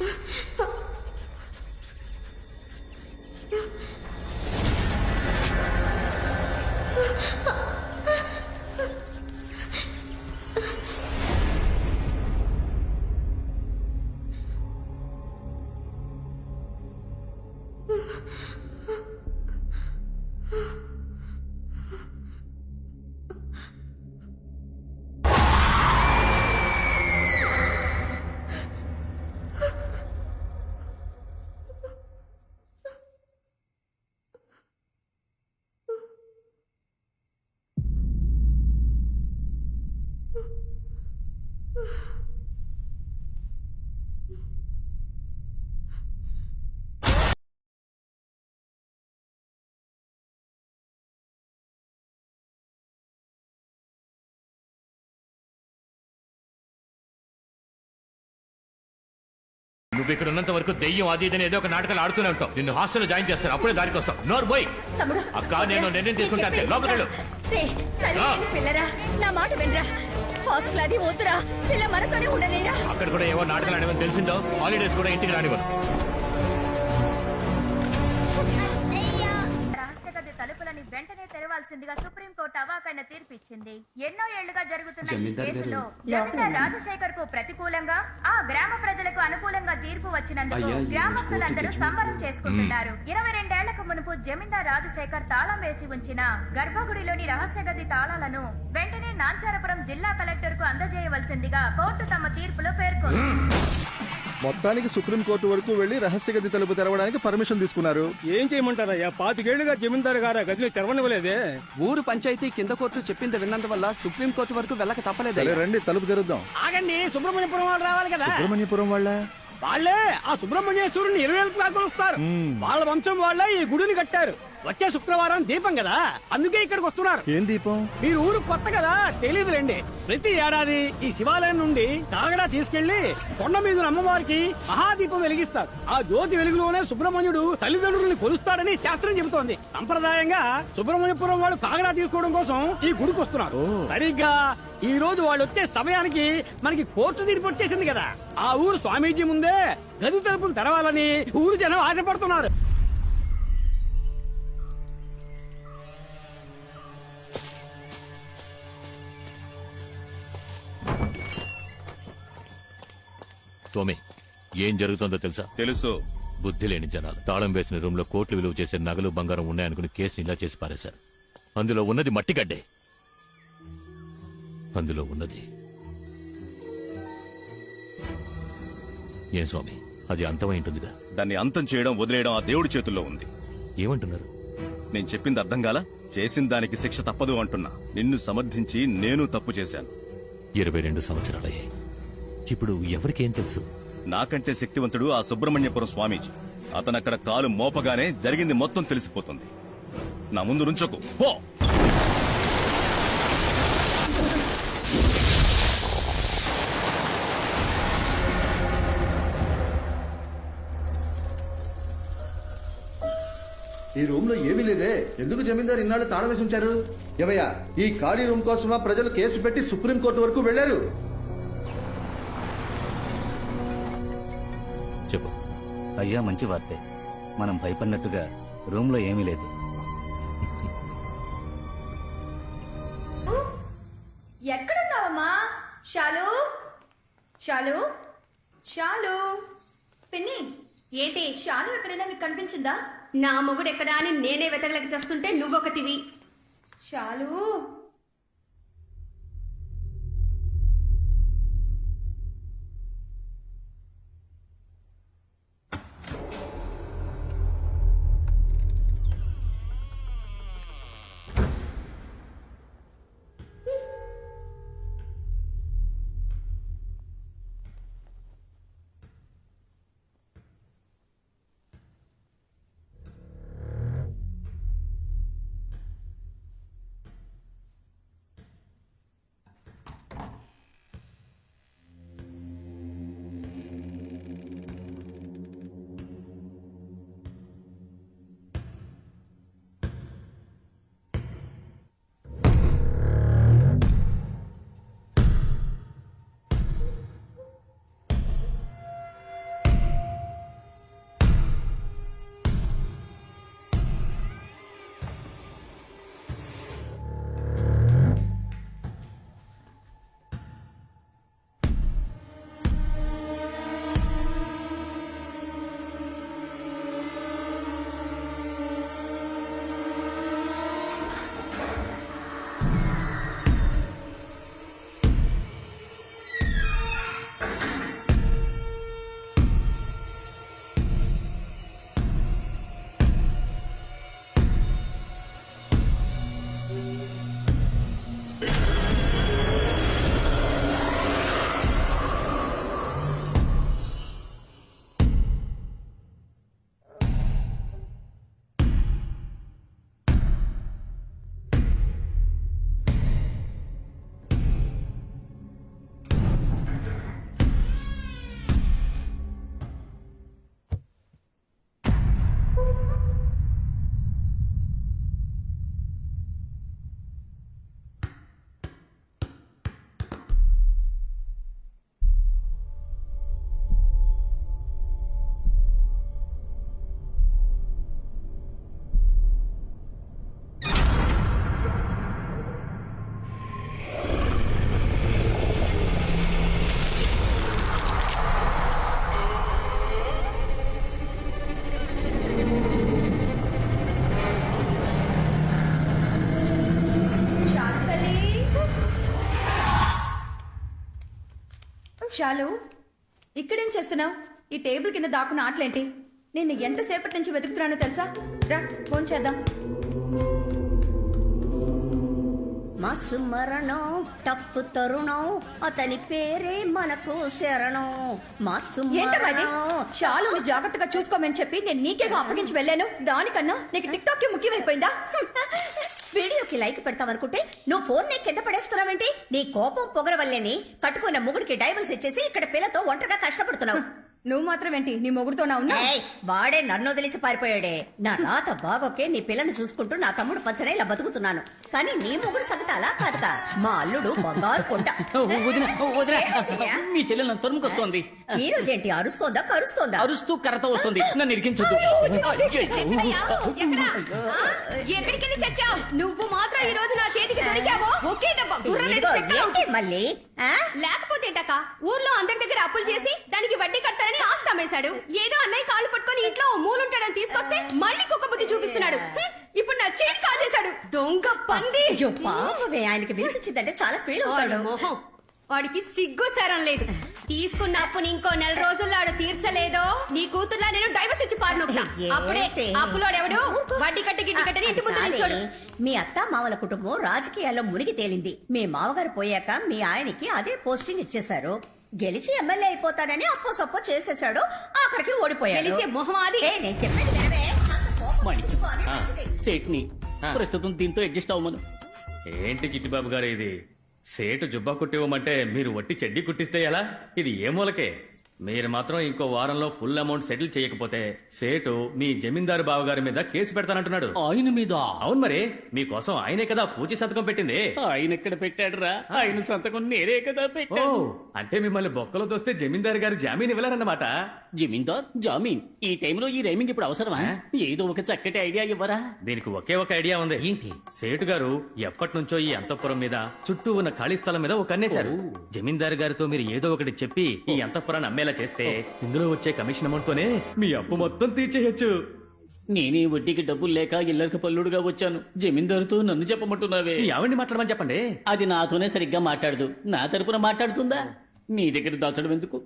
啊。నువ్వు ఇక్కడ ఉన్నంత వరకు దెయ్యం అది ఇదని ఏదో ఒక నాటకాలు ఆడుతూనే ఉంటావు. నిన్ను హాస్టల్లో జాయిన్ చేస్తారు. అప్పుడే దానికి వస్తావు. నోరు తమ్ముడు అక్క నేను నిర్ణయం తీసుకుంటా. లోపలికి వెళ్ళు. పిల్లరా నా మాట వినరా? హాస్టల్ అది వద్దురా. పిల్ల మనతోనే ఉండలేరా? అక్కడ కూడా ఏవో నాటకాలు ఆడమని తెలిసిందో? హాలిడేస్ కూడా ఇంటికి రానివ్వను తలుపులని వెంటనే తెరవాల్సిందిగా సుప్రీంకోర్టు అవాకైన తీర్పిచ్చింది. ఎన్నో ఏళ్ళుగా జరుగుతున్న ఈ కేసులో. జమీందార్ రాజశేఖర్కు ప్రతికూలంగా ఆ గ్రామ ప్రజలకు అనుకూలంగా తీర్పు వచ్చినందుకు గ్రామస్తులందరూ సంబరం చేసుకుంటున్నారు. ఇరవై రెండేళ్ళకు మునుపు జమీందార్ రాజశేఖర్ తాళం వేసి ఉంచిన గర్భగుడిలోని రహస్య గది తాళాలను వెంటనే నాంచారపురం జిల్లా కలెక్టర్కు అందజేయవలసిందిగా కోర్టు తమ తీర్పులో పేర్కొంది. మొత్తానికి సుప్రీంకోర్టు వరకు వెళ్ళి రహస్య గది తలుపు తెరవడానికి పర్మిషన్ తీసుకున్నారు. ఏం చేయమంటారయ్యా? పాతికేళ్ళుగా జమీందారు గారు ఆ గదిలో తెరవనివ్వలేదే. ఊరు పంచాయతీ కింద కోర్టు చెప్పింది విన్నందువల్ల సుప్రీం కోర్టు వరకు వెళ్ళక తప్పలేదు. సరే రండి తలుపు తెరుద్దాం. ఆగండి సుబ్రహ్మణ్యపురం వాళ్ళు రావాలి కదా. సుబ్రహ్మణ్యపురం వాళ్ళ? వాళ్ళే ఆ సుబ్రహ్మణ్యేశ్వరుని ఇరువేలకు కొలుస్తారు వాళ్ళ వంశం వాళ్ళే ఈ గుడిని కట్టారు. వచ్చే శుక్రవారం దీపం కదా? అందుకే ఇక్కడికి వస్తున్నారు. ఏం దీపం? మీరు ఊరు కొత్త కదా? తెలియదులేండి ప్రతి ఏడాది ఈ శివాలయం నుండి కాగడా తీసుకెళ్ళి కొండ మీద అమ్మవారికి మహాదీపం వెలిగిస్తారు. ఆ జ్యోతి వెలుగులోనే సుబ్రహ్మణ్యుడు తల్లిదండ్రుల్ని కొలుస్తాడని శాస్త్రం చెబుతోంది. సంప్రదాయంగా సుబ్రహ్మణ్యపురం వాళ్ళు కాగడా తీసుకోవడం కోసం ఈ గుడికి వస్తున్నారు. సరిగ్గా ఈ రోజు వాళ్ళు వచ్చే సమయానికి మనకి కోర్టు తీర్పు వచ్చేసింది కదా. ఆ ఊరు స్వామీజీ ముందే గది తలుపులు తెరవాలని ఊరు జనం ఆశపడుతున్నారు. స్వామి ఏం జరుగుతుందో తెలుసా? తెలుసు. బుద్ధి లేని జనాలు. తాళం వేసిన రూమ్లో కోట్లు విలువ చేసే నగలు బంగారం ఉన్నాయనుకుని కేసుని ఇలా చేసి పారేశారు. అందులో ఉన్నది మట్టి గడ్డే. అందులో ఉన్నది. ఏం స్వామి అది అంతమై ఉంటుందిగా? దాన్ని అంతం చేయడం వదిలేయడం ఆ దేవుడి చేతుల్లో ఉంది. ఏమంటున్నారు? నేను చెప్పింది అర్థం కాల? చేసిన దానికి శిక్ష తప్పదు అంటున్నా. నిన్ను సమర్థించి నేను తప్పు చేశాను. ఇరవై రెండు సంవత్సరాలయ్యాయి. ఇప్పుడు ఎవరికేం తెలుసు? నాకంటే శక్తివంతుడు ఆ సుబ్రహ్మణ్యపురం స్వామీజీ. అతనక్కడ కాలు మోపగానే జరిగింది మొత్తం తెలిసిపోతుంది. నా ముందు నుంచకు. పో! ఈ రూమ్లో ఏమీ లేదే. ఎందుకు జమీందారు ఇన్నాళ్ళు తాళం వేసి ఉంచారు ఏమయ్యా ఈ ఖాళీ రూమ్ కోసమా ప్రజలు కేసు పెట్టి సుప్రీంకోర్టు వరకు వెళ్ళారు చెప్పు. అయ్యా మంచి వార్తే. మనం భయపడినట్టుగా రూమ్లో ఏమీ లేదు. ఎక్కడున్నావమ్మా? షాలు? షాలు? షాలు? పిన్ని ఏంటి? షాలు ఎక్కడైనా మీకు కనిపించిందా? నా మొగుడు ఎక్కడా అని నేనే వెతకలేక చేస్తుంటే నువ్వొకటివి షాలు? చాలు. ఇక్కడేం చేస్తున్నావు? ఈ టేబుల్ కింద దాక్కున్న ఆటలేంటి? నిన్ను ఎంతసేపటి నుంచి వెతుకుతున్నానో తెలుసా? రా ఫోన్ చేద్దాం. మసు మరణం టప్పు తరుణం అతని పేరే మనకు శరణం. మసు ఏంటమ్మా ఇది? మరణం. చాలు జాగ్రత్తగా చూసుకోమని చెప్పి నేను నీకేగా అప్పగించి వెళ్ళాను. దానికన్నా నీకు టిక్ టాక్ ముఖ్యమైపోయిందా? వీడియోకి లైక్ పెడతావనుకుంటే నువ్వు ఫోన్ నే కింద పడేస్తున్నావేంటి? నీ కోపం పొగర వల్లేని కట్టుకున్న ముగుడికి డైవర్స్ ఇచ్చేసి ఇక్కడ పిల్లతో ఒంటరిగా కష్టపడుతున్నావు. నువ్వు మాత్రం ఏంటి నీ మొగుడుతోనా ఉన్నా ఏయ్, వాడే నన్ను వదిలేసి పారిపోయాడే నా రాత బాగోకే నీ పిల్లని చూసుకుంటూ నా తమ్ముడు పచ్చనే ఇలా బతుకుతున్నాను కానీ నీ మొగుడు సంగతి అలా మా అల్లుడు బంగారు కొండ వదిన వదిన ఏంటయ్యా? మీ చెల్లెలు నన్ను తరుముకొస్తోంది ఈ రోజేంటి అరుస్తోందా కరుస్తోందా అరుస్తూ కర్రతో వస్తుంది నన్ను ఇరికించొద్దు చచ్చావు నువ్వు మాత్రం ఈ రోజు నా చేతికి దొరికావో ఒకే దెబ్బ ఇదిగో, ఏంటి మళ్ళీ? లేకపోతే ఏంటక్క? ఊర్లో అందరి దగ్గర అప్పులు చేసి దానికి వడ్డీ కట్టాలని ఆస్తి అమ్మేశాడు. ఏదో అన్నయ్య కాళ్ళు పట్టుకొని ఇంట్లో మూలుంటాడని తీసుకొస్తే మళ్ళీ కుక్క బుద్ధి చూపిస్తున్నాడు. ఇప్పుడు నా చేతి కాజేశాడు. దొంగ పంది. పాపమే. ఆయనకి వినిపించిందంటే చాలా ఫీల్ అవుతాడు. మొహం. వాడికి సిగ్గు సరం లేదు. తీసుకున్న అప్పుని ఇంకో నెల రోజుల్లో ఆడు తీర్చలేదో? నీ కూతుర్లా నేను డైవర్స్ ఇచ్చి పారినొక్కుతా అప్పుడే? అప్పులోడెవడు? వడ్డీ కట్టి గిట్టి కట్టని ఇంటి ముందు నిల్చోడు. మీ అత్త మామల కుటుంబం రాజకీయాల్లో మునిగి తేలింది. మీ మామగారు పోయాక మీ ఆయనకి అదే పోస్టింగ్ ఇచ్చేశారు. గెలిచి ఎమ్మెల్యే అయిపోతాడని అప్పో సప్పో చేసేశాడు. ఆఖరికి ఓడిపోయాడు. గెలిచే మొహం అది. ఏ, నేను చెప్పేది వినవే. మణి మంచిది. సేట్ని. ప్రస్తుతం దీంతో అడ్జస్ట్ అవ్వమను. ఏంటి చిట్టిబాబు గారు ఇది? సేటు జుబ్బా కుట్టివ్వమంటే మీరు వట్టి చెడ్డీ కుట్టిస్తే ఎలా? ఇది ఏ మూలకే? మీరు మాత్రం ఇంకో వారంలో ఫుల్ అమౌంట్ సెటిల్ చేయకపోతే సేటు మీ జమీందారు బావగారి మీద కేసు పెడతానంటున్నాడు. ఆయన మీద? అవును మరి మీకోసం ఆయనే కదా పూచి సంతకం పెట్టింది. ఆయన ఎక్కడ పెట్టాడురా? ఆయన సంతకం నేనే కదా ఓ పెట్టాను అంటే మిమ్మల్ని బొక్కలో తోస్తే జమీందారు గారు జామీన్ ఇవ్వలేరన్నమాట. జమీందార్ జామీన్. ఈ టైంలో ఈ రైమింగ్ ఇప్పుడు అవసరమా? ఏదో ఒక చక్కటి ఐడియా ఇవ్వరా? దీనికి ఒకే ఒక ఐడియా ఉంది. ఏంటి? సేటు గారు ఎప్పటి నుంచో ఈ అంతఃపురం మీద చుట్టూ ఉన్న ఖాళీ స్థలం మీద ఒక అన్నేశారు జమీందారు గారితో మీరు ఏదో ఒకటి చెప్పి ఈ అంతఃపురాన్ని అమ్మేలా చేస్తే ఇందులో వచ్చే కమిషన్ అమౌంట్ తోనే మీ అప్పు మొత్తం తీర్చేయచ్చు. నేనే వడ్డీకి డబ్బులు లేక ఇల్లరికి పల్లుడుగా వచ్చాను. జమీందారుతో నన్ను చెప్పమంటున్నావే. ఆవిడ్ని మాట్లాడమని చెప్పండి. అది నాతోనే సరిగ్గా మాట్లాడదు. నా తరపున మాట్లాడుతుందా? నీ దగ్గర దాచడం ఎందుకు?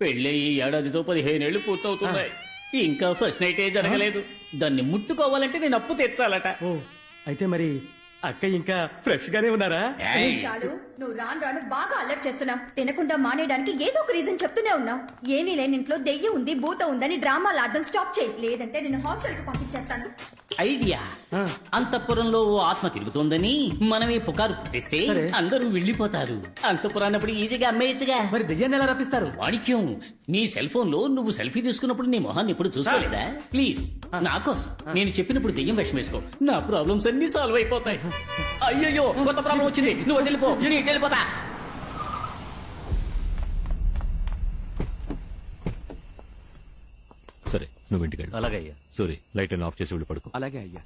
పెళ్ళే ఈ ఏడాదితో పదిహేనేళ్ళు పూర్తవుతున్నాయి. ఇంకా ఫస్ట్ నైట్ ఏ జరగలేదు దాన్ని ముట్టుకోవాలంటే నేను అప్పు తెచ్చాలట ఓ అయితే మరి అక్క ఇంకా ఫ్రెష్ గానే ఉన్నారా? ఏయ్, చాలు నువ్వు రాను రాను బాగా అల్లరి చేస్తున్నావు. తినకుండా మానేయడానికి ఏదో ఒక రీజన్ చెప్తూనే ఉన్నావు. ఏమీ లేని ఇంట్లో దెయ్యం ఉంది భూత ఉందని డ్రామాలు ఆడడం స్టాప్ చేయి. లేదంటే నేను హాస్టల్కి పంపించేస్తాను. ఐడియా. అంతఃపురంలో ఓ ఆత్మ తిరుగుతోందని మనమే పుకారు పుట్టిస్తే అందరూ వెళ్ళిపోతారు. అంతఃపురాన్నప్పుడు ఈజీగా అమ్మేయచ్చుగా. మరి దెయ్యాన్ని ఎలా రప్పిస్తారు? వాణిక్యం నీ సెల్ ఫోన్లో నువ్వు సెల్ఫీ తీసుకున్నప్పుడు నీ మొహాన్ని ఎప్పుడు చూసుకోలేదా? ప్లీజ్ నా కోసం. నేను చెప్పినప్పుడు దెయ్యం విషం వేసుకో నా ప్రాబ్లమ్స్ అన్ని సాల్వ్ అయిపోతాయి. అయ్యయ్యో కొత్త ప్రాబ్లం వచ్చింది. నువ్వు వెళ్ళిపో నేను ఇటు వెళ్ళిపోతా. నువ్వు ఇంటికి వెళ్ళు. అలాగే అయ్యా. సూరి లైట్ ఆఫ్ చేసి వెళ్ళి పడుకో. అలాగే అయ్యా.